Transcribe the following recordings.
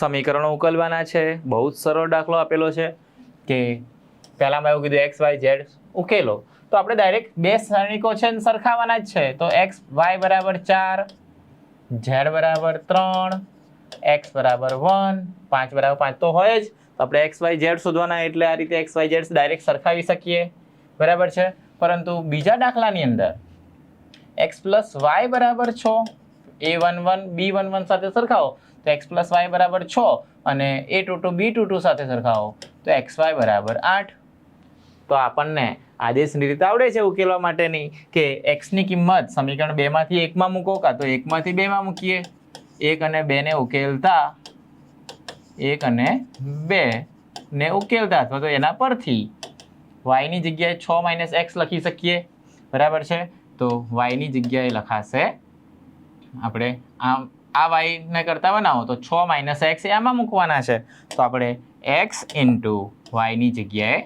સમીકરણો ઉકેલવાના છે. બહુ જ સરળ દાખલો આપેલો છે કે પહેલામાં એવું કીધું એક્સ વાય ઝેડ ઉકેલો. તો આપણે ડાયરેક્ટ બે શ્રેણીકો છે સરખાવાના જ છે. તો એક્સ વાય બરાબર ચાર ઝેડ બરાબર ત્રણ એક્સ બરાબર વન પાંચ બરાબર પાંચ. તો હોય જ. તો આપણે એક્સ વાય ઝેડ શોધવાના એટલે આ રીતે એક્સ વાય ઝેડ ડાયરેક્ટ સરખાવી શકીએ. બરાબર છે? પરંતુ બીજા દાખલાની અંદર એક્સ પ્લસ વાય બરાબર છ. A one one B one one સાથે સરખાવો. તો એક્સ પ્લસ વાય બરાબર છ અને A two two B two two સાથે સરખાવો તો એક્સ વાય બરાબર આઠ. તો આપણને આદેશની રીતે આવડે છે ઉકેલવા માટેની કે એક્સની કિંમત સમીકરણ બેમાંથી એકમાં મૂકો કાં તો એકમાંથી બેમાં મૂકીએ. એક અને બેને ઉકેલતા એક અને બે ને ઉકેલતા અથવા તો એના પરથી વાયની જગ્યાએ છ માઇનસ એક્સ લખી શકીએ. બરાબર છે? તો વાયની જગ્યાએ લખાશે આપણે આમ આ વાયને કરતા બનાવો તો છ માઇનસ એક્સ આમાં મૂકવાના છે. તો આપણે એક્સ ઇન્ટુ વાયની જગ્યાએ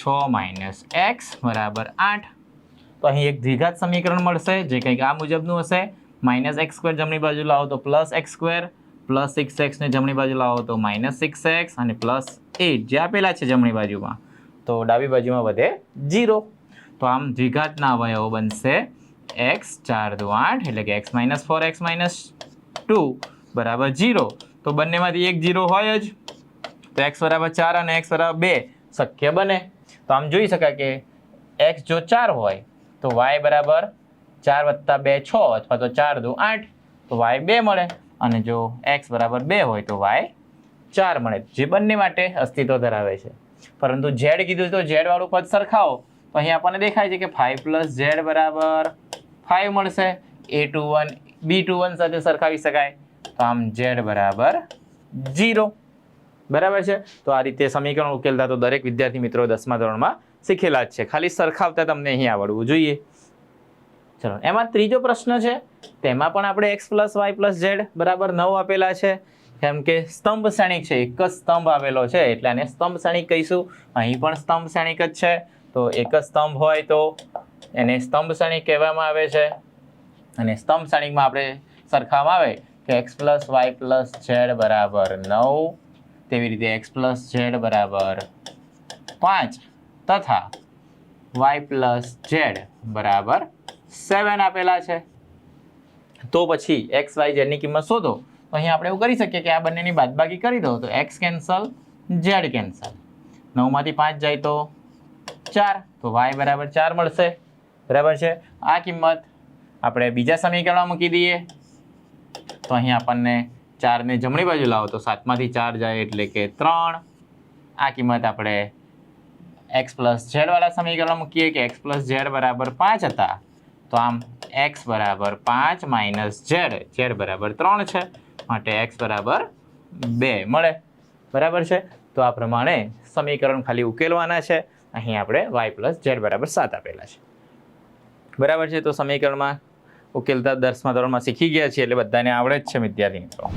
છ માઇનસ એક્સ બરાબર આઠ. તો અહીં એક દ્વિઘાત સમીકરણ મળશે, જે કંઈક આ મુજબનું હશે. માઇનસ એક્સ સ્ક્વેર જમણી બાજુ લાવો તો plus X square plus six એક્સને જમણી બાજુ લાવો તો માઇનસ સિક્સ એક્સ અને પ્લસ એટ જે આપેલા છે જમણી બાજુમાં. તો ડાબી બાજુમાં વધે જીરો તો આમ દ્વિઘાતના અવયવો બનશે એક્સ ચાર દો આઠ એટલે કે X minus four X minus two બરાબર જીરો તો બંનેમાંથી એક જીરો હોય જ. તો એક્સ બરાબર ચાર અને એક્સ બરાબર બે શક્ય બને. તો આમ જોઈ શકાય કે એક્સ જો ચાર હોય, તો વાય બરાબર ચાર વત્તા બે છ અથવા તો ચાર દુ આઠ. તો વાય બે મળે. અને જો એક્સ બરાબર બે હોય, તો વાય ચાર મળે. જે બંને માટે અસ્તિત્વ ધરાવે છે. પરંતુ ઝેડ કીધું તો ઝેડવાળું પદ સરખાવો. તો અહીં આપણને દેખાય છે કે ફાઈવ પ્લસ ઝેડ બરાબર ફાઈવ મળશે. A two one B two one સાથે સરખાવી શકાય. તો આમ ઝેડ બરાબર જીરો બરાબર છે? તો આ રીતે સમીકરણ ઉકેલતા તો દરેક વિદ્યાર્થી મિત્રો દસમા ધોરણમાં શીખેલા જ છે. ખાલી સરખાવતા તમને અહીં આવડવું જોઈએ. ચલો, એમાં ત્રીજો પ્રશ્ન છે. તેમાં પણ આપણે X plus Y plus Z બરાબર નવ આપેલા છે. કેમ કે સ્તંભ શ્રેણિક છે. એક જ સ્તંભ આવેલો છે. એટલે આને સ્તંભ શ્રેણિક કહીશું. અહીં પણ સ્તંભ શ્રેણિક જ છે. તો એક જ સ્તંભ હોય તો એને સ્તંભ શ્રેણિક કહેવામાં આવે છે. અને સ્તંભ શ્રેણીમાં આપણે સરખાવવામાં આવે કે X plus Y plus Z બરાબર નવ, તેવી રીતે એક્સ પ્લસ ઝેડ બરાબર પાંચ તથા વાય પ્લસ ઝેડ બરાબર સેવન આપેલા છે. તો પછી એક્સ વાય ઝેડની કિંમત શોધો. તો અહીં આપણે એવું કરી શકીએ કે આ બંનેની બાદબાકી કરી દો, તો એક્સ કેન્સલ ઝેડ કેન્સલ નવમાંથી પાંચ જાય તો ચાર, તો વાય બરાબર ચાર મળશે. બરાબર છે? આ કિંમત આપણે બીજા સમીકરણમાં મૂકી દઈએ. તો અહીં આપણને ચારને જમણી બાજુ લાવો તો સાતમાંથી ચાર જાય એટલે કે ત્રણ. આ કિંમત આપણે એક્સ પ્લસ ઝેડવાળા સમીકરણમાં મૂકીએ કે એક્સ પ્લસ ઝેડ બરાબર પાંચ હતા. તો આમ એક્સ બરાબર પાંચ માઇનસ ઝેડ ઝેડ બરાબર ત્રણ છે. માટે એક્સ બરાબર બે મળે. બરાબર છે? તો આ પ્રમાણે સમીકરણ ખાલી ઉકેલવાના છે. અહીં આપણે વાય પ્લસ ઝેડ બરાબર સાત આપેલા છે. બરાબર છે? તો સમીકરણમાં ઉકેલતા દસમા ધોરણમાં શીખી ગયા છીએ એટલે બધાને આવડે જ છે વિદ્યાર્થી મિત્રો.